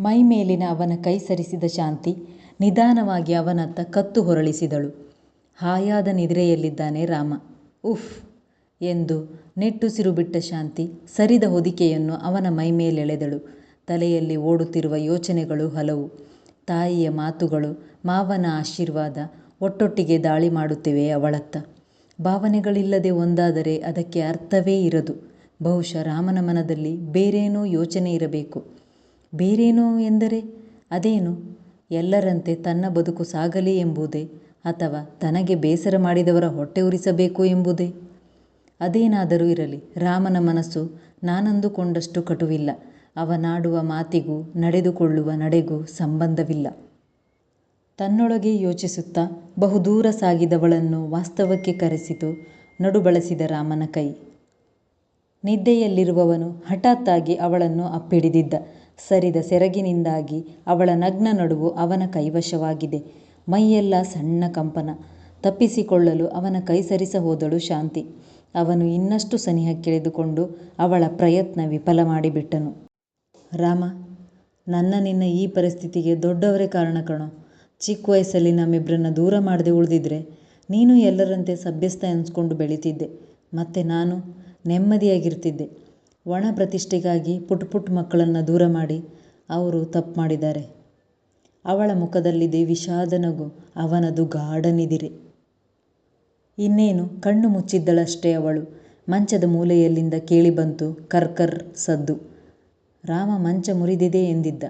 ಮೈಮೇಲಿನ ಅವನ ಕೈ ಸರಿಸಿದ ಶಾಂತಿ ನಿಧಾನವಾಗಿ ಅವನತ್ತ ಕತ್ತು ಹೊರಳಿಸಿದಳು. ಹಾಯಾದ ನಿದ್ರೆಯಲ್ಲಿದ್ದಾನೆ ರಾಮ. ಉಫ್ ಎಂದು ನೆಟ್ಟುಸಿರು ಬಿಟ್ಟ ಶಾಂತಿ ಸರಿದ ಹೊದಿಕೆಯನ್ನು ಅವನ ಮೈಮೇಲೆಳೆದಳು. ತಲೆಯಲ್ಲಿ ಓಡುತ್ತಿರುವ ಯೋಚನೆಗಳು ಹಲವು. ತಾಯಿಯ ಮಾತುಗಳು, ಮಾವನ ಆಶೀರ್ವಾದ ಒಟ್ಟೊಟ್ಟಿಗೆ ದಾಳಿ ಮಾಡುತ್ತಿವೆ ಅವಳತ್ತ. ಭಾವನೆಗಳಿಲ್ಲದೆ ಒಂದಾದರೆ ಅದಕ್ಕೆ ಅರ್ಥವೇ ಇರದು. ಬಹುಶಃ ರಾಮನ ಮನದಲ್ಲಿ ಬೇರೇನೋ ಯೋಚನೆ ಇರಬೇಕು. ಬೇರೇನೋ ಎಂದರೆ ಅದೇನು? ಎಲ್ಲರಂತೆ ತನ್ನ ಬದುಕು ಸಾಗಲಿ ಎಂಬುದೇ ಅಥವಾ ತನಗೆ ಬೇಸರ ಮಾಡಿದವರ ಹೊಟ್ಟೆ ಉರಿಸಬೇಕು ಎಂಬುದೇ? ಅದೇನಾದರೂ ಇರಲಿ, ರಾಮನ ಮನಸ್ಸು ನಾನಂದುಕೊಂಡಷ್ಟು ಕಟುವಿಲ್ಲ. ಅವನಾಡುವ ಮಾತಿಗೂ ನಡೆದುಕೊಳ್ಳುವ ನಡೆಗೂ ಸಂಬಂಧವಿಲ್ಲ. ತನ್ನೊಳಗೆ ಯೋಚಿಸುತ್ತಾ ಬಹುದೂರ ಸಾಗಿದವಳನ್ನು ವಾಸ್ತವಕ್ಕೆ ಕರೆಸಿತು ನಡುಬಳಸಿದ ರಾಮನ ಕೈ. ನಿದ್ದೆಯಲ್ಲಿರುವವನು ಹಠಾತ್ತಾಗಿ ಅವಳನ್ನು ಅಪ್ಪಿಡಿದಿದ್ದ. ಸರಿದ ಸೆರಗಿನಿಂದಾಗಿ ಅವಳ ನಗ್ನ ನಡುವು ಅವನ ಕೈವಶವಾಗಿದೆ. ಮೈಯೆಲ್ಲ ಸಣ್ಣ ಕಂಪನ. ತಪ್ಪಿಸಿಕೊಳ್ಳಲು ಅವನ ಕೈ ಸರಿಸಹೋದಳು ಶಾಂತಿ. ಅವನು ಇನ್ನಷ್ಟು ಸನಿಹಕ್ಕಿಳಿದುಕೊಂಡು ಅವಳ ಪ್ರಯತ್ನ ವಿಫಲ ಮಾಡಿಬಿಟ್ಟನು. ರಾಮ, ನನ್ನ ನಿನ್ನ ಈ ಪರಿಸ್ಥಿತಿಗೆ ದೊಡ್ಡವರೇ ಕಾರಣ ಕಣೋ. ಚಿಕ್ಕ ವಯಸ್ಸಲ್ಲಿ ನಮ್ಮಿಬ್ರನ್ನ ದೂರ ಮಾಡದೆ ಉಳಿದಿದ್ರೆ ನೀನು ಎಲ್ಲರಂತೆ ಸಭ್ಯಸ್ಥ ಎನ್ಸ್ಕೊಂಡು ಬೆಳೀತಿದ್ದೆ. ಮತ್ತೆ ನಾನು ನೆಮ್ಮದಿಯಾಗಿರ್ತಿದ್ದೆ. ಒಣ ಪ್ರತಿಷ್ಠೆಗಾಗಿ ಪುಟ್ ಪುಟ್ ಮಕ್ಕಳನ್ನ ದೂರ ಮಾಡಿ ಅವರು ತಪ್ಪು ಮಾಡಿದ್ದಾರೆ ಅವಳ ಮುಖದಲ್ಲಿದೆ ವಿಷಾದ ನಗು. ಅವನದು ಗಾಢನಿದಿರಿ ಇನ್ನೇನು, ಕಣ್ಣು ಮುಚ್ಚಿದ್ದಳಷ್ಟೇ ಅವಳು. ಮಂಚದ ಮೂಲೆಯಲ್ಲಿಂದ ಕೇಳಿಬಂತು ಕರ್ಕರ್ ಕರ್ ಸದ್ದು. ರಾಮ ಮಂಚ ಮುರಿದಿದೆ ಎಂದಿದ್ದ.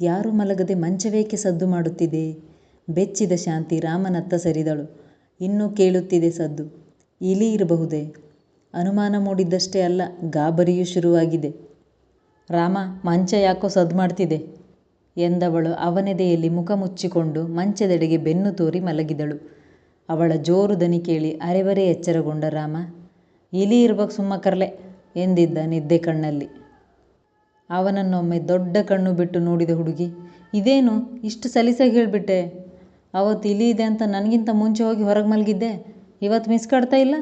ಯಾರೂ ಮಲಗದೆ ಮಂಚವೇಕೆ ಸದ್ದು ಮಾಡುತ್ತಿದೆ? ಬೆಚ್ಚಿದ ಶಾಂತಿ ರಾಮನತ್ತ ಸರಿದಳು. ಇನ್ನೂ ಕೇಳುತ್ತಿದೆ ಸದ್ದು. ಇಲಿ ಇರಬಹುದೇ? ಅನುಮಾನ ಮೂಡಿದ್ದಷ್ಟೇ ಅಲ್ಲ, ಗಾಬರಿಯೂ ಶುರುವಾಗಿದೆ. ರಾಮ, ಮಂಚ ಯಾಕೋ ಸದ್ದು ಮಾಡ್ತಿದೆ ಎಂದವಳು ಅವನೆದೆಯಲ್ಲಿ ಮುಖ ಮುಚ್ಚಿಕೊಂಡು ಮಂಚದೆಡೆಗೆ ಬೆನ್ನು ತೋರಿ ಮಲಗಿದಳು. ಅವಳ ಜೋರು ದನಿ ಕೇಳಿ ಅರೆಬರೆ ಎಚ್ಚರಗೊಂಡ ರಾಮ, ಇಲಿ ಇರ್ಬಕ್ ಸುಮ್ಮಕರ್ಲೆ ಎಂದಿದ್ದ ನಿದ್ದೆ ಕಣ್ಣಲ್ಲಿ. ಅವನನ್ನೊಮ್ಮೆ ದೊಡ್ಡ ಕಣ್ಣು ಬಿಟ್ಟು ನೋಡಿದ ಹುಡುಗಿ, ಇದೇನು ಇಷ್ಟು ಸಲೀಸಾಗಿ ಹೇಳಿಬಿಟ್ಟೆ ಅವತ್ತು ಇಲಿ ಇದೆ ಅಂತ ನನಗಿಂತ ಮುಂಚೆ ಹೋಗಿ ಹೊರಗೆ ಮಲಗಿದ್ದೆ ಇವತ್ತು ಮಿಸ್ ಕಾಡ್ತಾ ಇಲ್ಲ?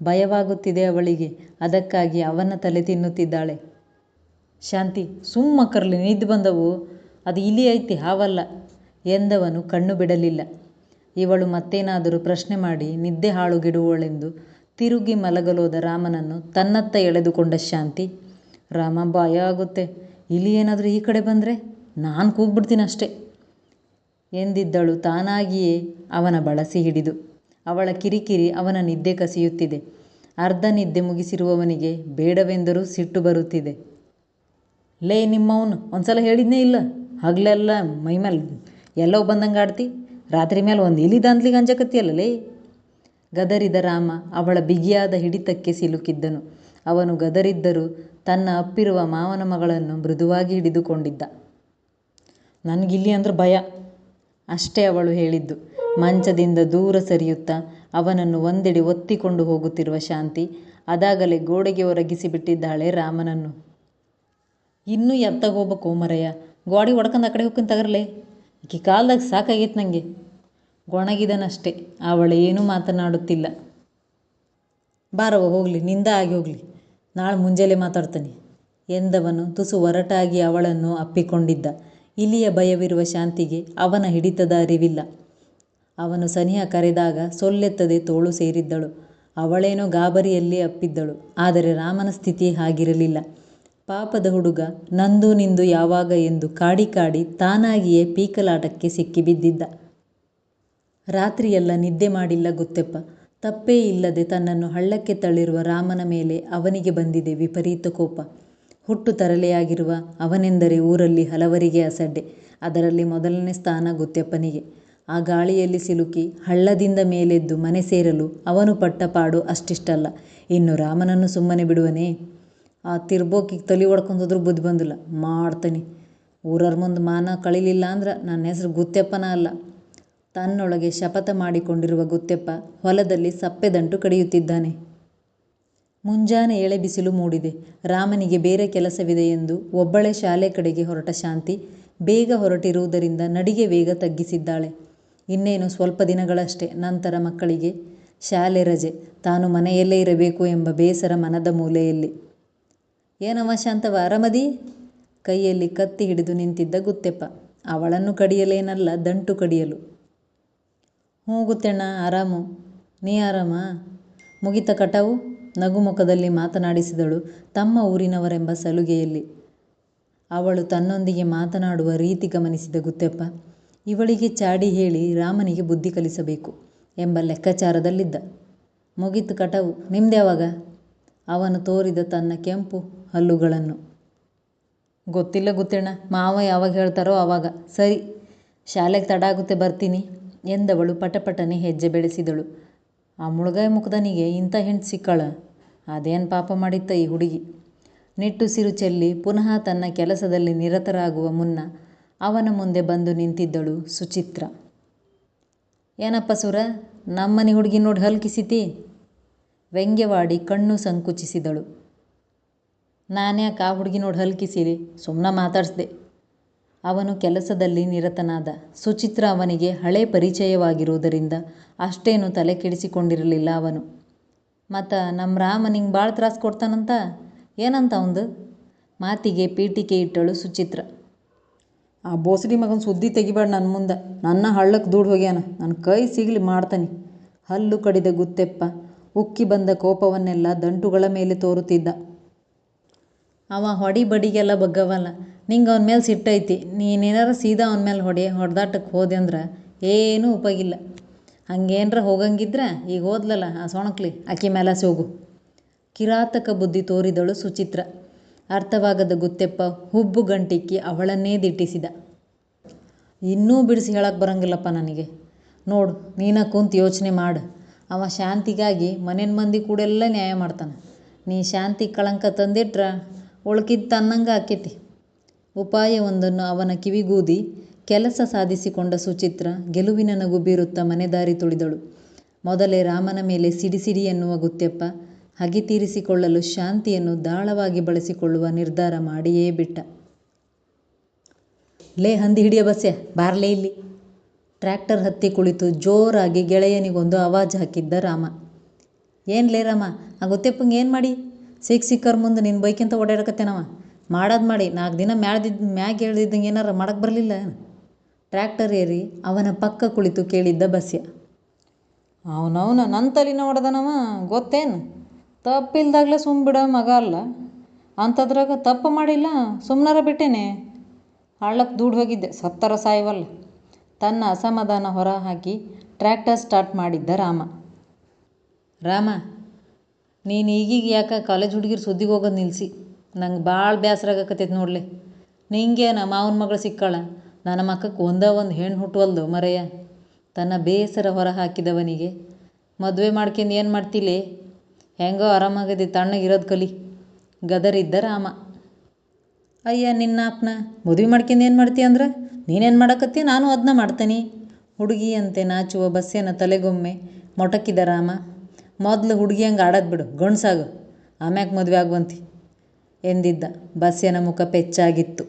ಭಯವಾಗುತ್ತಿದೆ ಅವಳಿಗೆ. ಅದಕ್ಕಾಗಿ ಅವನ ತಲೆ ತಿನ್ನುತ್ತಿದ್ದಾಳೆ. ಶಾಂತಿ, ಸುಮ್ಮಕರ್ಲಿ ನಿದ್ದು ಬಂದವು. ಅದು ಇಲಿ ಐತಿ ಹಾವಲ್ಲ ಎಂದವನು ಕಣ್ಣು ಬಿಡಲಿಲ್ಲ. ಇವಳು ಮತ್ತೇನಾದರೂ ಪ್ರಶ್ನೆ ಮಾಡಿ ನಿದ್ದೆ ಹಾಳುಗೆಡುವಳೆಂದು ತಿರುಗಿ ಮಲಗಲೋದ ರಾಮನನ್ನು ತನ್ನತ್ತ ಎಳೆದುಕೊಂಡ ಶಾಂತಿ, ರಾಮ ಭಯ ಆಗುತ್ತೆ. ಇಲಿ ಏನಾದರೂ ಈ ಕಡೆ ಬಂದರೆ ನಾನು ಕೂಗ್ಬಿಡ್ತೀನಿ ಅಷ್ಟೇ ಎಂದಿದ್ದಳು ತಾನಾಗಿಯೇ ಅವನ ಬಳಸಿ ಹಿಡಿದು. ಅವಳ ಕಿರಿಕಿರಿ ಅವನ ನಿದ್ದೆ ಕಸಿಯುತ್ತಿದೆ. ಅರ್ಧ ನಿದ್ದೆ ಮುಗಿಸಿರುವವನಿಗೆ ಬೇಡವೆಂದರೂ ಸಿಟ್ಟು ಬರುತ್ತಿದೆ. ಲೇ ನಿಮ್ಮವ್ನ್ ಒಂದ್ಸಲ ಹೇಳಿದ್ನೇ ಇಲ್ಲ? ಹಗಲೆಲ್ಲ ಮೈಮೇಲೆ ಎಲ್ಲೋ ಬಂದಂಗೆ ಆಡ್ತಿ, ರಾತ್ರಿ ಮೇಲೆ ಒಂದು ಇಲಿ ದಾಂದ್ಲಿಗ್ ಅಂಜಕತ್ತಿಯಲ್ಲ ಲೇ? ಗದರಿದ ರಾಮ ಅವಳ ಬಿಗಿಯಾದ ಹಿಡಿತಕ್ಕೆ ಸಿಲುಕಿದ್ದನು. ಅವನು ಗದರಿದ್ದರೂ ತನ್ನ ಅಪ್ಪಿರುವ ಮಾವನ ಮಗಳನ್ನು ಮೃದುವಾಗಿ ಹಿಡಿದುಕೊಂಡಿದ್ದ. ನನಗಿಲ್ಲಿ ಅಂದ್ರೆ ಅಂದ್ರ ಭಯ ಅಷ್ಟೇ ಅವಳು ಹೇಳಿದ್ದು. ಮಂಚದಿಂದ ದೂರ ಸರಿಯುತ್ತಾ ಅವನನ್ನು ಒಂದೆಡೆ ಒತ್ತಿಕೊಂಡು ಹೋಗುತ್ತಿರುವ ಶಾಂತಿ ಅದಾಗಲೇ ಗೋಡೆಗೆ ಒರಗಿಸಿಬಿಟ್ಟಿದ್ದಾಳೆ ರಾಮನನ್ನು. ಇನ್ನೂ ಎತ್ತಗೋಬ ಕೋಮರಯ್ಯ ಗೋಡೆ ಗ್ವಾಡಿ ಆ ಕಡೆ ಹೋಗ್ಕೊಂಡು ತಗರ್ಲೆ. ಈಕೆ ಕಾಲ್ದಾಗ ನನಗೆ ನಂಗೆ. ಗೊಣಗಿದನಷ್ಟೇ. ಅವಳೇನೂ ಮಾತನಾಡುತ್ತಿಲ್ಲ. ಬಾರವ ಹೋಗ್ಲಿ, ನಿಂದ ಆಗಿ ಹೋಗಲಿ ನಾಳೆ ಮುಂಜಾನೆ ಮಾತಾಡ್ತಾನೆ ಎಂದವನು ತುಸು ಒರಟಾಗಿ ಅವಳನ್ನು ಅಪ್ಪಿಕೊಂಡಿದ್ದ. ಇಲಿಯ ಭಯವಿರುವ ಶಾಂತಿಗೆ ಅವನ ಹಿಡಿತದ ಅರಿವಿಲ್ಲ. ಅವನು ಸನಿಹ ಕರೆದಾಗ ಸೊಲ್ಲೆತ್ತದೆ ತೋಳು ಸೇರಿದ್ದಳು. ಅವಳೇನೋ ಗಾಬರಿಯಲ್ಲಿ ಅಪ್ಪಿದ್ದಳು. ಆದರೆ ರಾಮನ ಸ್ಥಿತಿ ಹಾಗಿರಲಿಲ್ಲ. ಪಾಪದ ಹುಡುಗ, ನಂದು ನಿಂದು ಯಾವಾಗ ಎಂದು ಕಾಡಿ ಕಾಡಿ ತಾನಾಗಿಯೇ ಪೀಕಲಾಟಕ್ಕೆ ಸಿಕ್ಕಿಬಿದ್ದಿದ್ದ. ರಾತ್ರಿಯೆಲ್ಲ ನಿದ್ದೆ ಮಾಡಿಲ್ಲ ಗೊತ್ತೆಪ್ಪ ತಪ್ಪೇ ಇಲ್ಲದೆ ತನ್ನನ್ನು ಹಳ್ಳಕ್ಕೆ ತಳ್ಳಿರುವ ರಾಮನ ಮೇಲೆ ಅವನಿಗೆ ಬಂದಿದೆ ವಿಪರೀತ ಕೋಪ. ಹುಟ್ಟು ತರಲೆಯಾಗಿರುವ ಅವನೆಂದರೆ ಊರಲ್ಲಿ ಹಲವರಿಗೆ ಅಸಡ್ಡೆ. ಅದರಲ್ಲಿ ಮೊದಲನೇ ಸ್ಥಾನ ಗುತ್ಯಪ್ಪನಿಗೆ. ಆ ಗಾಳಿಯಲ್ಲಿ ಸಿಲುಕಿ ಹಳ್ಳದಿಂದ ಮೇಲೆದ್ದು ಮನೆ ಸೇರಲು ಅವನು ಪಟ್ಟ ಪಾಡು ಅಷ್ಟಿಷ್ಟಲ್ಲ. ಇನ್ನು ರಾಮನನ್ನು ಸುಮ್ಮನೆ ಬಿಡುವನೇ? ಆ ತಿರ್ಬೋಕಿಗ್ ತಲಿ ಹೋದ್ರೂ ಬುದ್ಧಿ ಬಂದಿಲ್ಲ. ಮಾಡ್ತನಿ. ಊರವ್ರ ಮುಂದೆ ಮಾನ ಕಳೀಲಿಲ್ಲಾಂದ್ರ ನನ್ನ ಹೆಸರು ಗುತ್ತೆಪ್ಪನ ಅಲ್ಲ. ತನ್ನೊಳಗೆ ಶಪಥ ಮಾಡಿಕೊಂಡಿರುವ ಗುತ್ತೆಪ್ಪ ಹೊಲದಲ್ಲಿ ಸಪ್ಪೆದಂಟು ಕಡಿಯುತ್ತಿದ್ದಾನೆ. ಮುಂಜಾನೆ ಎಳೆ ಬಿಸಿಲು ಮೂಡಿದೆ. ರಾಮನಿಗೆ ಬೇರೆ ಕೆಲಸವಿದೆ ಎಂದು ಒಬ್ಬಳೆ ಶಾಲೆ ಕಡೆಗೆ ಹೊರಟ ಶಾಂತಿ ಬೇಗ ಹೊರಟಿರುವುದರಿಂದ ನಡಿಗೆ ವೇಗ ತಗ್ಗಿಸಿದ್ದಾಳೆ. ಇನ್ನೇನು ಸ್ವಲ್ಪ ದಿನಗಳಷ್ಟೇ. ನಂತರ ಮಕ್ಕಳಿಗೆ ಶಾಲೆ ರಜೆ. ತಾನು ಮನೆಯಲ್ಲೇ ಇರಬೇಕು ಎಂಬ ಬೇಸರ ಮನದ ಮೂಲೆಯಲ್ಲಿ. ಏನವ ಶಾಂತವ ಅರಮದಿ ಕೈಯಲ್ಲಿ ಕತ್ತಿ ಹಿಡಿದು ನಿಂತಿದ್ದ ಗುತ್ತೆಪ್ಪ ಅವಳನ್ನು ಕಡಿಯಲೇನಲ್ಲ, ದಂಟು ಕಡಿಯಲು ಹ್ಞೂ ಗುತ್ತೆಣ್ಣ, ಆರಾಮು ನೀ ಆರಾಮ ಮುಗಿತ ಕಟಾವು ನಗುಮುಖದಲ್ಲಿ ಮಾತನಾಡಿಸಿದಳು ತಮ್ಮ ಊರಿನವರೆಂಬ ಸಲುಗೆಯಲ್ಲಿ ಅವಳು ತನ್ನೊಂದಿಗೆ ಮಾತನಾಡುವ ರೀತಿ ಗಮನಿಸಿದ ಗುತ್ತೆಪ್ಪ ಇವಳಿಗೆ ಚಾಡಿ ಹೇಳಿ ರಾಮನಿಗೆ ಬುದ್ಧಿ ಕಲಿಸಬೇಕು ಎಂಬ ಲೆಕ್ಕಾಚಾರದಲ್ಲಿದ್ದ. ಮುಗಿತು ಕಟಾವು. ನಿಮ್ದ್ಯಾವಾಗ ಅವನು ತೋರಿದ ತನ್ನ ಕೆಂಪು ಹಲ್ಲುಗಳನ್ನು. ಗೊತ್ತಿಲ್ಲ ಗುತ್ತೆಣ್ಣ ಮಾವ ಯಾವಾಗ ಹೇಳ್ತಾರೋ ಆವಾಗ ಸರಿ, ಶಾಲೆಗೆ ತಡ ಆಗುತ್ತೆ ಬರ್ತೀನಿ ಎಂದವಳು ಪಟಪಟನೆ ಹೆಜ್ಜೆ ಬೆಳೆಸಿದಳು. ಆ ಮುಳುಗಾಯ ಮುಖದನಿಗೆ ಇಂಥ ಹೆಣ್ಣು ಸಿಕ್ಕಳ? ಅದೇನು ಪಾಪ ಮಾಡಿತ್ತ ಈ ಹುಡುಗಿ? ನಿಟ್ಟುಸಿರು ಚೆಲ್ಲಿ ಪುನಃ ತನ್ನ ಕೆಲಸದಲ್ಲಿ ನಿರತರಾಗುವ ಮುನ್ನ ಅವನ ಮುಂದೆ ಬಂದು ನಿಂತಿದ್ದಳು ಸುಚಿತ್ರ. ಏನಪ್ಪ ಸುರ, ನಮ್ಮನೆ ಹುಡುಗಿ ನೋಡಿ ಹಲ್ಕಿಸಿತಿ? ವ್ಯಂಗ್ಯವಾಡಿ ಕಣ್ಣು ಸಂಕುಚಿಸಿದಳು. ನಾನ್ಯಾಕೆ ಆ ಹುಡುಗಿ ನೋಡಿ ಹಲ್ಕಿಸಿರಿ ಸುಮ್ಮನೆ ಮಾತಾಡಿಸ್ದೆ. ಅವನು ಕೆಲಸದಲ್ಲಿ ನಿರತನಾದ ಸುಚಿತ್ರ ಅವನಿಗೆ ಹಳೆ ಪರಿಚಯವಾಗಿರುವುದರಿಂದ ಅಷ್ಟೇನು ತಲೆ ಕೆಡಿಸಿಕೊಂಡಿರಲಿಲ್ಲ ಅವನು. ಮತ್ತು ನಮ್ಮ ರಾಮ ನಿಂಗೆ ಭಾಳ ತ್ರಾಸು ಕೊಡ್ತಾನಂತ? ಏನಂತ ಅವಂದು? ಮಾತಿಗೆ ಪೀಟಿಕೆ ಇಟ್ಟಳು ಸುಚಿತ್ರ. ಆ ಬೋಸಡಿ ಮಗನ ಸುದ್ದಿ ತೆಗಿಬೇಡ ನನ್ನ ಮುಂದೆ. ನನ್ನ ಹಳ್ಳಕ್ಕೆ ದೂಡ್ ಹೋಗ್ಯಾನ. ನನ್ನ ಕೈ ಸಿಗಲಿ ಮಾಡ್ತಾನೆ. ಹಲ್ಲು ಕಡಿದ ಗುತ್ತೆಪ್ಪ ಉಕ್ಕಿ ಬಂದ ಕೋಪವನ್ನೆಲ್ಲ ದಂಟುಗಳ ಮೇಲೆ ತೋರುತ್ತಿದ್ದ. ಅವ ಹೊಡಿ ಬಡಿಗೆಲ್ಲ ಬಗ್ಗವಲ್ಲ. ನಿಂಗೆ ಅವನ ಮೇಲೆ ಸಿಟ್ಟೈತಿ. ನೀನೇನಾರ ಸೀದಾ ಅವನ ಮೇಲೆ ಹೊಡೆ ಹೊಡೆದಾಟಕ್ಕೆ ಹೋದೆ ಅಂದ್ರೆ ಏನೂ ಉಪಯೋಗಿಲ್ಲ. ಹಂಗೇನ್ರ ಹೋಗಂಗಿದ್ರೆ ಈಗ ಹೋದ್ಲಲ್ಲ ಆ ಸೊಣಕ್ಲಿ. ಆಕಿ ಮೇಲೆ ಹೋಗು ಕಿರಾತಕ ಬುದ್ಧಿ ತೋರಿದಳು ಸುಚಿತ್ರ. ಅರ್ಥವಾಗದ ಗುತ್ತೆಪ್ಪ ಹುಬ್ಬು ಗಂಟಿಕ್ಕಿ ಅವಳನ್ನೇ ದಿಟ್ಟಿಸಿದ. ಇನ್ನೂ ಬಿಡಿಸಿ ಹೇಳಕ್ಕೆ ಬರಂಗಿಲ್ಲಪ್ಪ ನನಗೆ. ನೋಡು, ನೀನ ಕುಂತು ಯೋಚನೆ ಮಾಡು. ಅವ ಶಾಂತಿಗಾಗಿ ಮನೆಯ ಮಂದಿ ಕೂಡೆಲ್ಲ ನ್ಯಾಯ ಮಾಡ್ತಾನೆ. ನೀ ಶಾಂತಿ ಕಳಂಕ ತಂದಿಟ್ರ ಉಳ್ಕಿದ್ದು ತನ್ನಂಗೆ ಆಕೈತಿ. ಉಪಾಯವೊಂದನ್ನು ಅವನ ಕಿವಿಗೂದಿ ಕೆಲಸ ಸಾಧಿಸಿಕೊಂಡ ಸುಚಿತ್ರ ಗೆಲುವಿನ ನಗು ಬೀರುತ್ತಾ ಮನೆದಾರಿ ತುಳಿದಳು. ಮೊದಲೇ ರಾಮನ ಮೇಲೆ ಸಿಡಿಸಿಡಿ ಸಿಡಿ ಎನ್ನುವ ಗುತ್ತೆಪ್ಪ ಹಗೆ ತೀರಿಸಿಕೊಳ್ಳಲು ಶಾಂತಿಯನ್ನು ದಾಳವಾಗಿ ಬಳಸಿಕೊಳ್ಳುವ ನಿರ್ಧಾರ ಮಾಡಿಯೇ ಬಿಟ್ಟ. ಲೇ, ಹಂದಿ ಹಿಡಿಯ ಬಸ್ಯ, ಬಾರ್ಲೇ ಇಲ್ಲಿ. ಟ್ರ್ಯಾಕ್ಟರ್ ಹತ್ತಿ ಕುಳಿತು ಜೋರಾಗಿ ಗೆಳೆಯನಿಗೊಂದು ಆವಾಜ್ ಹಾಕಿದ್ದ ರಾಮ. ಏನು ಲೇ ರಾಮ, ಆ ಗೊತ್ತೆಪ್ಪಂಗೆ ಏನು ಮಾಡಿ? ಸಿಕ್ಕ ಸಿಕ್ಕರ್ ಮುಂದೆ ನಿನ್ನ ಬೈಕಿಂತ ಓಡಾಡಕತ್ತೇನವ ಮಾಡೋದು ಮಾಡಿ, ನಾಲ್ಕು ದಿನ ಮ್ಯಾಳ್ದಿದ್ದು ಮ್ಯಾಗ ಹೇಳ್ದಿದ್ದಂಗೆ ಏನಾರ ಮಾಡಕ್ಕೆ ಬರಲಿಲ್ಲ? ಟ್ರ್ಯಾಕ್ಟರ್ ಏರಿ ಅವನ ಪಕ್ಕ ಕುಳಿತು ಕೇಳಿದ್ದ ಬಸ್ಯ. ಅವನವನ ನನ್ನ ತಲೆನ ಹೊಡೆದನವ, ಗೊತ್ತೇನು? ತಪ್ಪಿಲ್ದಾಗಲೇ ಸುಮ್ಮ ಬಿಡೋ ಮಗ ಅಲ್ಲ. ಅಂಥದ್ರಾಗ ತಪ್ಪು ಮಾಡಿಲ್ಲ ಸುಮ್ಮನಾರ ಬಿಟ್ಟೇನೆ. ಹಳ್ಳಕ್ಕೆ ದೂಡ್ ಹೋಗಿದ್ದೆ, ಸತ್ತರ ಸಾಯವಲ್ಲ. ತನ್ನ ಅಸಮಾಧಾನ ಹೊರ ಹಾಕಿ ಟ್ರ್ಯಾಕ್ಟರ್ ಸ್ಟಾರ್ಟ್ ಮಾಡಿದ್ದ ರಾಮ. ರಾಮ, ನೀನು ಈಗೀಗ ಯಾಕೆ ಕಾಲೇಜ್ ಹುಡುಗಿರು ಸುದ್ದಿಗೆ ಹೋಗೋದು ನಿಲ್ಲಿಸಿ ನಂಗೆ ಭಾಳ ಬೇಸರ ಆಗಕತ್ತೈತೆ ನಿಂಗೆ ನಮ್ಮ ಮಾವನ ಮಗಳು ಸಿಕ್ಕಳ? ನನ್ನ ಮಕ್ಕಕ್ಕೆ ಒಂದೇ ಒಂದು ಹೆಣ್ಣು ಹುಟ್ಟುವಲ್ದು ಮರೆಯ ತನ್ನ ಬೇಸರ ಹೊರ ಹಾಕಿದವನಿಗೆ, ಮದುವೆ ಮಾಡ್ಕೊಂಡು ಏನು ಮಾಡ್ತಿಲಿ? ಹೆಂಗೋ ಆರಾಮಾಗದಿ ತಣ್ಣಗಿರೋದು ಕಲಿ. ಗದರಿದ್ದ ರಾಮ. ಅಯ್ಯ ನಿನ್ನ ಅಪ್ಪನ ಮದುವೆ ಮಾಡ್ಕೊಂಡು ಏನು ಮಾಡ್ತೀಯ ಅಂದ್ರೆ? ನೀನೇನು ಮಾಡಕತ್ತಿ? ನಾನು ಅದನ್ನ ಮಾಡ್ತೀನಿ. ಹುಡುಗಿಯಂತೆ ನಾಚುವ ಬಸ್ಸೇನ ತಲೆಗೊಮ್ಮೆ ಮೊಟಕಿದ ರಾಮ. ಮೊದಲು ಹುಡುಗಿ ಹಂಗೆ ಆಡೋದು ಬಿಡು, ಗಂಡ್ಸಾಗು. ಆಮ್ಯಾಕೆ ಮದುವೆ ಆಗುವಂತಿ ಎಂದಿದ್ದ ಬಸ್ಸೇನ ಮುಖ ಪೆಚ್ಚಾಗಿತ್ತು.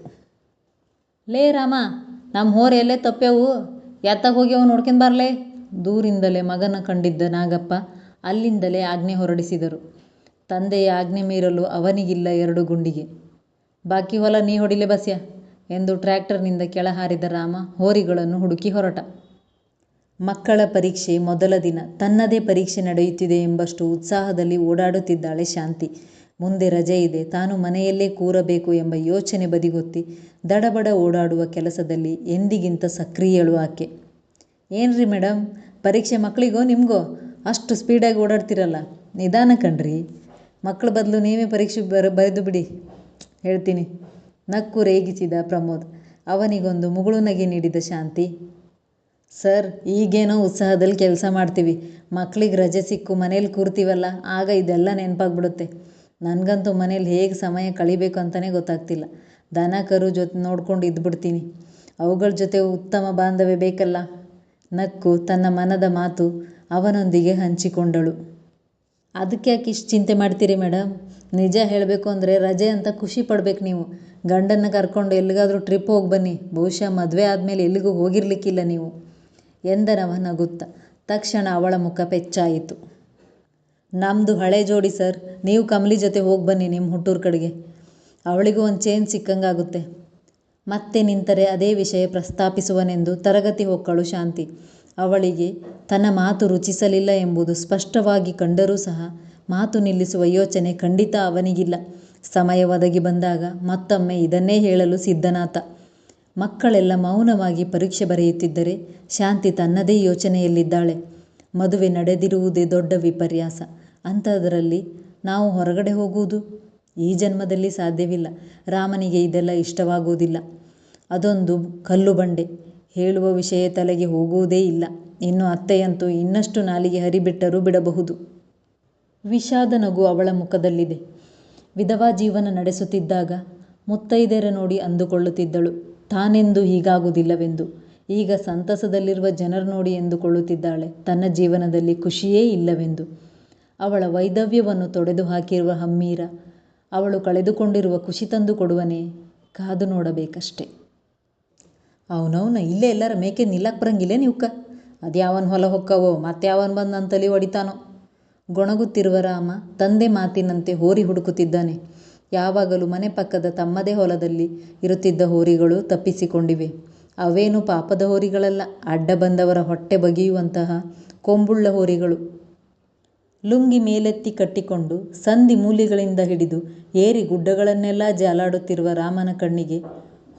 ಲೇ ರಾಮ ನಮ್ಮ ಹೋರಿ ಎಲ್ಲೇ ತಪ್ಪೆವು? ಎತ್ತಾಗ ಹೋಗ್ಯವು ನೋಡ್ಕೊಂಡು ಬರಲೇ? ದೂರಿಂದಲೇ ಮಗನ ಕಂಡಿದ್ದ ನಾಗಪ್ಪ ಅಲ್ಲಿಂದಲೇ ಆಜ್ಞೆ ಹೊರಡಿಸಿದರು. ತಂದೆಯ ಆಜ್ಞೆ ಮೀರಲು ಅವನಿಗಿಲ್ಲ ಎರಡು ಗುಂಡಿಗೆ. ಬಾಕಿ ಹೊಲ ನೀ ಹೊಡಿಲೆ ಬಸ್ಯ ಎಂದು ಟ್ರ್ಯಾಕ್ಟರ್ನಿಂದ ಕೆಳ ಹಾರಿದ ರಾಮ ಹೋರಿಗಳನ್ನು ಹುಡುಕಿ ಹೊರಟ. ಮಕ್ಕಳ ಪರೀಕ್ಷೆ ಮೊದಲ ದಿನ. ತನ್ನದೇ ಪರೀಕ್ಷೆ ನಡೆಯುತ್ತಿದೆ ಎಂಬಷ್ಟು ಉತ್ಸಾಹದಲ್ಲಿ ಓಡಾಡುತ್ತಿದ್ದಾಳೆ ಶಾಂತಿ. ಮುಂದೆ ರಜೆ ಇದೆ. ತಾನು ಮನೆಯಲ್ಲೇ ಕೂರಬೇಕು ಎಂಬ ಯೋಚನೆ ಬದಿಗೊತ್ತಿ ದಡಬಡ ಓಡಾಡುವ ಕೆಲಸದಲ್ಲಿ ಎಂದಿಗಿಂತ ಸಕ್ರಿಯಳು ಆಕೆ. ಏನ್ರಿ ಮೇಡಮ್ ಪರೀಕ್ಷೆ ಮಕ್ಕಳಿಗೋ ನಿಮಗೋ? ಅಷ್ಟು ಸ್ಪೀಡಾಗಿ ಓಡಾಡ್ತಿರಲ್ಲ. ನಿಧಾನ ಕಣ್ರಿ. ಮಕ್ಕಳ ಬದಲು ನೀವೇ ಪರೀಕ್ಷೆ ಬರ, ಬರೆದು ಬಿಡಿ. ಹೇಳ್ತೀನಿ. ನಕ್ಕು ರೇಗಿಸಿದ ಪ್ರಮೋದ್. ಅವನಿಗೊಂದು ಮುಗುಳು ನಗೆ ನೀಡಿದ ಶಾಂತಿ. ಸರ್, ಈಗೇನೋ ಉತ್ಸಾಹದಲ್ಲಿ ಕೆಲಸ ಮಾಡ್ತೀವಿ. ಮಕ್ಳಿಗೆ ರಜೆ ಸಿಕ್ಕು, ಮನೇಲಿ ಕೂರ್ತೀವಲ್ಲ, ಆಗ ಇದೆಲ್ಲ ನೆನಪಾಗ್ಬಿಡುತ್ತೆ. ನನಗಂತೂ ಮನೇಲಿ ಹೇಗೆ ಸಮಯ ಕಳಿಬೇಕು ಅಂತಲೇ ಗೊತ್ತಾಗ್ತಿಲ್ಲ. ದನ, ಕರು ಜೊತೆ, ನೋಡ್ಕೊಂಡು ಇದ್ಬಿಡ್ತೀನಿ. ಅವುಗಳ ಜೊತೆ ಉತ್ತಮ ಬಾಂಧವ್ಯ ಬೇಕಲ್ಲ. ನಕ್ಕು ತನ್ನ ಮನದ ಮಾತು ಅವನೊಂದಿಗೆ ಹಂಚಿಕೊಂಡಳು. ಅದಕ್ಕೆ ಯಾಕೆ ಇಷ್ಟು ಚಿಂತೆ ಮಾಡ್ತೀರಿ ಮೇಡಮ್ ನಿಜ ಹೇಳಬೇಕು ಅಂದರೆ ರಜೆ ಅಂತ ಖುಷಿ ಪಡ್ಬೇಕು ನೀವು. ಗಂಡನ್ನ ಕರ್ಕೊಂಡು ಎಲ್ಲಿಗಾದರೂ ಟ್ರಿಪ್ ಹೋಗಿ ಬನ್ನಿ. ಬಹುಶಃ ಮದುವೆ ಆದಮೇಲೆ ಎಲ್ಲಿಗೂ ಹೋಗಿರ್ಲಿಕ್ಕಿಲ್ಲ ನೀವು. ಎಂದನವ ನಗುತ್ತ. ತಕ್ಷಣ ಅವಳ ಮುಖ ಪೆಚ್ಚಾಯಿತು. ನಮ್ಮದು ಹಳೆ ಜೋಡಿ ಸರ್. ನೀವು ಕಮಲಿ ಜೊತೆ ಹೋಗಿ ಬನ್ನಿ ನಿಮ್ಮ ಹುಟ್ಟೂರು ಕಡೆಗೆ. ಅವಳಿಗೂ ಒಂದು ಚೇಂಜ್ ಸಿಕ್ಕಂಗಾಗುತ್ತೆ. ಮತ್ತೆ ನಿಂತರೆ ಅದೇ ವಿಷಯ ಪ್ರಸ್ತಾಪಿಸುವನೆಂದು ತರಗತಿ ಹೊಕ್ಕಳು ಶಾಂತಿ. ಅವಳಿಗೆ ತನ್ನ ಮಾತು ರುಚಿಸಲಿಲ್ಲ ಎಂಬುದು ಸ್ಪಷ್ಟವಾಗಿ ಕಂಡರೂ ಸಹ ಮಾತು ನಿಲ್ಲಿಸುವ ಯೋಚನೆ ಖಂಡಿತ ಅವನಿಗಿಲ್ಲ. ಸಮಯ ಒದಗಿ ಬಂದಾಗ ಮತ್ತೊಮ್ಮೆ ಇದನ್ನೇ ಹೇಳಲು ಸಿದ್ಧನಾಥ ಮಕ್ಕಳೆಲ್ಲ ಮೌನವಾಗಿ ಪರೀಕ್ಷೆ ಬರೆಯುತ್ತಿದ್ದರೆ ಶಾಂತಿ ತನ್ನದೇ ಯೋಚನೆಯಲ್ಲಿದ್ದಾಳೆ. ಮದುವೆ ನಡೆದಿರುವುದೇ ದೊಡ್ಡ ವಿಪರ್ಯಾಸ. ಅಂಥದರಲ್ಲಿ ನಾವು ಹೊರಗಡೆ ಹೋಗುವುದು? ಈ ಜನ್ಮದಲ್ಲಿ ಸಾಧ್ಯವಿಲ್ಲ. ರಾಮನಿಗೆ ಇದೆಲ್ಲ ಇಷ್ಟವಾಗುವುದಿಲ್ಲ. ಅದೊಂದು ಕಲ್ಲು ಬಂಡೆ ಹೇಳುವ ವಿಷಯ ತಲೆಗೆ ಹೋಗುವುದೇ ಇಲ್ಲ. ಇನ್ನು ಅತ್ತೆಯಂತೂ ಇನ್ನಷ್ಟು ನಾಲಿಗೆ ಹರಿಬಿಟ್ಟರೂ ಬಿಡಬಹುದು. ವಿಷಾದ ನಗು ಅವಳ ಮುಖದಲ್ಲಿದೆ. ವಿಧವಾ ಜೀವನ ನಡೆಸುತ್ತಿದ್ದಾಗ ಮುತ್ತೈದೆಯರ ನೋಡಿ ಅಂದುಕೊಳ್ಳುತ್ತಿದ್ದಳು. ತಾನೆಂದು ಹೀಗಾಗುವುದಿಲ್ಲವೆಂದು. ಈಗ ಸಂತಸದಲ್ಲಿರುವ ಜನರು ನೋಡಿ ಎಂದುಕೊಳ್ಳುತ್ತಿದ್ದಾಳೆ. ತನ್ನ ಜೀವನದಲ್ಲಿ ಖುಷಿಯೇ ಇಲ್ಲವೆಂದು. ಅವಳ ವೈದವ್ಯವನ್ನು ತೊಡೆದು ಹಾಕಿರುವ ಹಮ್ಮೀರ ಅವಳು ಕಳೆದುಕೊಂಡಿರುವ ಖುಷಿ ತಂದು ಕೊಡುವನೇ ಕಾದು ನೋಡಬೇಕಷ್ಟೆ. ಅವನವನ ಇಲ್ಲೇ ಎಲ್ಲರ ಮೇಕೆ ನಿಲ್ಲಕ್ಕೆ ಬರಂಗಿಲ್ಲ ನೀವ್ಕ ಅದ್ಯಾವನ ಹೊಲ ಹೊಕ್ಕವೋ ಮತ್ಯಾವನ್ ಬಂದು ನನ್ನ ತಲೆ ಹೊಡಿತಾನೋ? ಗೊಣಗುತ್ತಿರುವ ರಾಮ ತಂದೆ ಮಾತಿನಂತೆ ಹೋರಿ ಹುಡುಕುತ್ತಿದ್ದಾನೆ. ಯಾವಾಗಲೂ ಮನೆ ಪಕ್ಕದ ತಮ್ಮದೇ ಹೊಲದಲ್ಲಿ ಇರುತ್ತಿದ್ದ ಹೋರಿಗಳು ತಪ್ಪಿಸಿಕೊಂಡಿವೆ. ಅವೇನು ಪಾಪದ ಹೋರಿಗಳಲ್ಲ, ಅಡ್ಡ ಬಂದವರ ಹೊಟ್ಟೆ ಬಗೆಯುವಂತಹ ಕೊಂಬುಳ್ಳ ಹೋರಿಗಳು. ಲುಂಗಿ ಮೇಲೆತ್ತಿ ಕಟ್ಟಿಕೊಂಡು ಸಂಧಿ ಮೂಲೆಗಳಿಂದ ಹಿಡಿದು ಏರಿ ಗುಡ್ಡಗಳನ್ನೆಲ್ಲ ಜಾಲಾಡುತ್ತಿರುವ ರಾಮನ ಕಣ್ಣಿಗೆ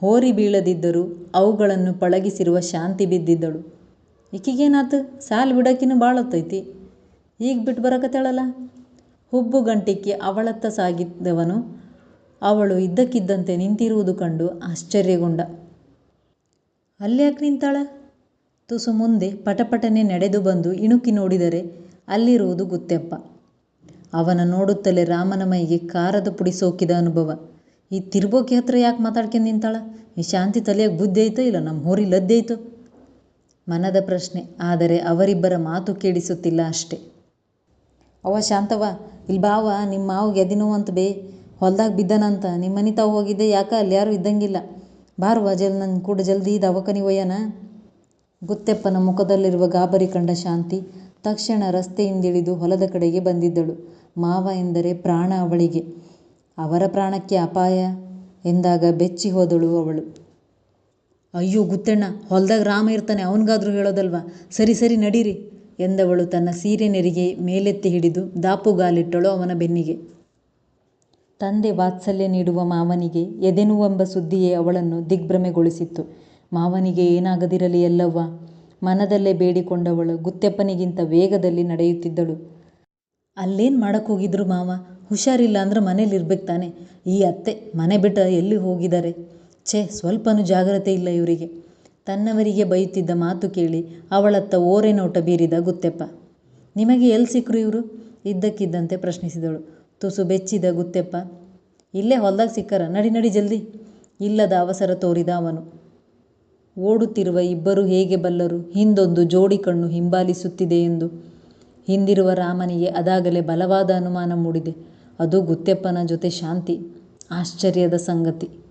ಹೋರಿ ಬೀಳದಿದ್ದರೂ ಅವುಗಳನ್ನು ಪಳಗಿಸಿರುವ ಶಾಂತಿ ಬಿದ್ದಿದ್ದಳು. ಈಕಿಗೇನಾತು? ಸಾಲು ಬಿಡಕಿನ ಬಾಳೊತ್ತೈತಿ. ಈಗ ಬಿಟ್ಟು ಬರಕತ್ತಾಳಲ್ಲ? ಹುಬ್ಬು ಗಂಟಿಕ್ಕಿ ಅವಳತ್ತ ಸಾಗಿದ್ದವನು ಅವಳು ಇದ್ದಕ್ಕಿದ್ದಂತೆ ನಿಂತಿರುವುದು ಕಂಡು ಆಶ್ಚರ್ಯಗೊಂಡ. ಅಲ್ಯಾಕೆ ನಿಂತಾಳ? ತುಸು ಮುಂದೆ ಪಟಪಟನೆ ನಡೆದು ಬಂದು ಇಣುಕಿ ನೋಡಿದರೆ ಅಲ್ಲಿರುವುದು ಗುತ್ತೆಪ್ಪ. ಅವನ ನೋಡುತ್ತಲೇ ರಾಮನ ಮೈಗೆ ಕಾರದ ಪುಡಿ ಸೋಕಿದ ಅನುಭವ. ಈ ತಿರ್ಬೋಕಿ ಹತ್ರ ಯಾಕೆ ಮಾತಾಡ್ಕೊಂಡು ನಿಂತಾಳ? ಈ ಶಾಂತಿ ತಲೆಯಾಗ ಬುದ್ಧಿ ಐತೋ ಇಲ್ಲ? ನಮ್ಮ ಹೋರಿ ಲದ್ದೆ ಮನದ ಪ್ರಶ್ನೆ. ಆದರೆ ಅವರಿಬ್ಬರ ಮಾತು ಕೇಳಿಸುತ್ತಿಲ್ಲ ಅಷ್ಟೆ. ಅವ ಶಾಂತವ ಇಲ್ಲಿ ಬಾವ ನಿಮ್ಮ ಮಾವಿಗೆ ಎದಿನೋ ಅಂತ ಬೇ. ಹೊಲ್ದಾಗ ಬಿದ್ದನಂತ ನಿಮ್ಮ ಮನೆ ತಾವು ಹೋಗಿದ್ದೆ, ಯಾಕೆ ಅಲ್ಲಿ ಯಾರೂ ಇದ್ದಂಗಿಲ್ಲ. ಬಾರುವ ಜಲ್ ನನ್ನ ಕೂಡ ಜಲ್ದಿ ದವಾಖಾನೆ ಒಯ್ಯನ? ಗುತ್ತೆಪ್ಪನ ಮುಖದಲ್ಲಿರುವ ಗಾಬರಿ ಕಂಡ ಶಾಂತಿ ತಕ್ಷಣ ರಸ್ತೆಯಿಂದಿಳಿದು ಹೊಲದ ಕಡೆಗೆ ಬಂದಿದ್ದಳು. ಮಾವ ಎಂದರೆ ಪ್ರಾಣ ಅವಳಿಗೆ. ಅವರ ಪ್ರಾಣಕ್ಕೆ ಅಪಾಯ ಎಂದಾಗ ಬೆಚ್ಚಿ ಹೋದಳು ಅವಳು. ಅಯ್ಯೋ ಗುತ್ತಣ್ಣ, ಹೊಲ್ದಾಗ ರಾಮ ಇರ್ತಾನೆ, ಅವನಿಗಾದ್ರೂ ಹೇಳೋದಲ್ವಾ? ಸರಿ ಸರಿ, ನಡೀರಿ ಎಂದವಳು ತನ್ನ ಸೀರೆ ನೆರಿಗೆ ಮೇಲೆತ್ತಿ ಹಿಡಿದು ದಾಪುಗಾಲಿಟ್ಟಳು ಅವನ ಬೆನ್ನಿಗೆ. ತಂದೆ ವಾತ್ಸಲ್ಯ ನೀಡುವ ಮಾವನಿಗೆ ಎದೆನುವೆಂಬ ಸುದ್ದಿಯೇ ಅವಳನ್ನು ದಿಗ್ಭ್ರಮೆಗೊಳಿಸಿತ್ತು. ಮಾವನಿಗೆ ಏನಾಗದಿರಲಿ ಎಲ್ಲವ್ವ? ಮನದಲ್ಲೇ ಬೇಡಿಕೊಂಡವಳು ಗುತ್ತೆಪ್ಪನಿಗಿಂತ ವೇಗದಲ್ಲಿ ನಡೆಯುತ್ತಿದ್ದಳು. ಅಲ್ಲೇನು ಮಾಡೋಕ್ಕೋಗಿದ್ರು ಮಾವ? ಹುಷಾರಿಲ್ಲ ಅಂದ್ರೆ ಮನೇಲಿ ಇರ್ಬೇಕು ತಾನೆ. ಈ ಅತ್ತೆ ಮನೆ ಬಿಟ್ಟ ಎಲ್ಲಿ ಹೋಗಿದ್ದಾರೆ? ಛೇ, ಸ್ವಲ್ಪನೂ ಜಾಗ್ರತೆ ಇಲ್ಲ ಇವರಿಗೆ. ತನ್ನವರಿಗೆ ಬೈಯುತ್ತಿದ್ದ ಮಾತು ಕೇಳಿ ಅವಳತ್ತ ಓರೆ ನೋಟ ಬೀರಿದ ಗುತ್ತೆಪ್ಪ. ನಿಮಗೆ ಎಲ್ಲಿ ಸಿಕ್ಕರು ಇವರು? ಇದ್ದಕ್ಕಿದ್ದಂತೆ ಪ್ರಶ್ನಿಸಿದಳು. ತುಸು ಬೆಚ್ಚಿದ ಗುತ್ತೆಪ್ಪ. ಇಲ್ಲೇ ಹೊಲ್ದಾಗ ಸಿಕ್ಕರ? ನಡಿ ನಡಿ ಜಲ್ದಿ. ಇಲ್ಲದ ಅವಸರ ತೋರಿದ ಅವನು. ಓಡುತ್ತಿರುವ ಇಬ್ಬರು ಹೇಗೆ ಬಲ್ಲರು? ಹಿಂದೊಂದು ಜೋಡಿ ಕಣ್ಣು ಹಿಂಬಾಲಿಸುತ್ತಿದೆ ಎಂದು. ಹಿಂದಿರುವ ರಾಮನಿಗೆ ಅದಾಗಲೇ ಬಲವಾದ ಅನುಮಾನ ಮೂಡಿದೆ. ಅದು ಗುತ್ತೆಪ್ಪನ ಜೊತೆ ಶಾಂತಿ ಆಶ್ಚರ್ಯದ ಸಂಗತಿ.